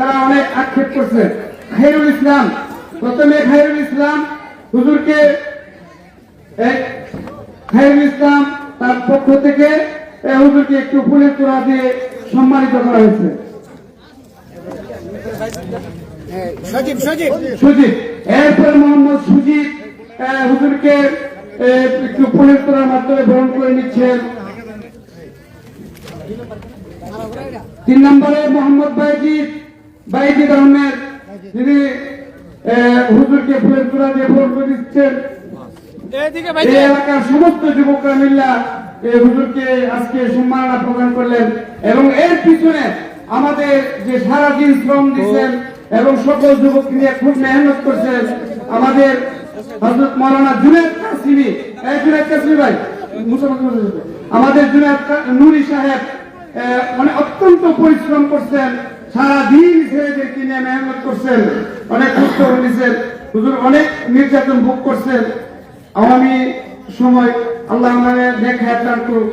তারা অনেক আক্ষেপ করছে। খাইরুল ইসলাম প্রথমে খাইরুল ইসলাম হুজুরকে এক খাইরুল ইসলাম তার পক্ষ থেকে হুজুরকে একটু ফুলের তোড়া দিয়ে সম্মানিত করা হয়েছে। সজীব সজীব। সুজিত এরপর মোহাম্মদ সুজিত আহ, হুজুরকে আহ, একটু ফুলের তোড়ার মাধ্যমে গ্রহণ করে নিচ্ছেন। তিন নম্বরে মোহাম্মদ বাইজিদ বাইজিদ আহমেদ যিনি হুজুরকে ফুলের তোড়া দিয়ে গ্রহণ করে দিচ্ছেন এই এলাকার সমস্ত যুবকরা মিল্লা এই হুজুরকে আজকে সম্মাননা প্রদান করলেন এবং এর পিছনে আমাদের যে সারাদিন শ্রম দিচ্ছেন এবং সকল যুবক নিয়ে খুব মেহনত করছেন আমাদের হজরত মৌলানা জুনেদ কাসিমি। এই জুনেদ কাসিমি ভাই আমাদের জুনেদ নুরি সাহেব মানে অত্যন্ত পরিশ্রম করছেন। সারাদিন ছেলেদেরকে নিয়ে মেহনত করছেন? অনেক কষ্ট নিয়েছেন হুজুর, অনেক নির্যাতন ভোগ করছেন। আওয়ামী সময় আল্লাহ আমাদের দেখা করুক।